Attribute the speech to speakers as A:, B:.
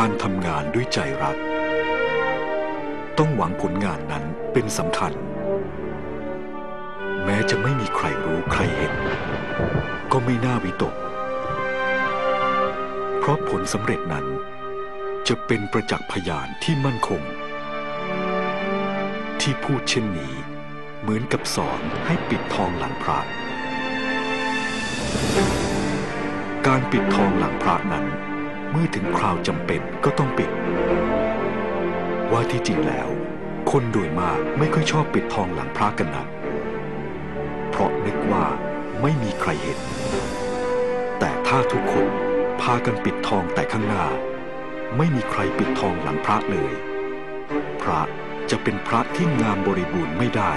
A: การทำงานด้วยใจรัก ต้องหวังผลงานนั้นเป็นสำคัญ แม้จะไม่มีใครรู้ใครเห็น ก็ไม่น่าวิตก เพราะผลสำเร็จนั้น จะเป็นประจักษ์พยานที่มั่นคง ที่พูดเช่นนี้ เหมือนกับสอนให้ปิดทองหลังพระการปิดทองหลังพระนั้น เมื่อถึงคราวจำเป็นก็ต้องปิด ว่าที่จริงแล้ว คนโดยมากไม่ค่อยชอบปิดทองหลังพระกันนัก เพราะนึกว่าไม่มีใครเห็น แต่ถ้าทุกคนพากันปิดทองแต่ข้างหน้า ไม่มีใครปิดทองหลังพระเลย พระจะเป็นพระที่งามบริบูรณ์ไม่ได้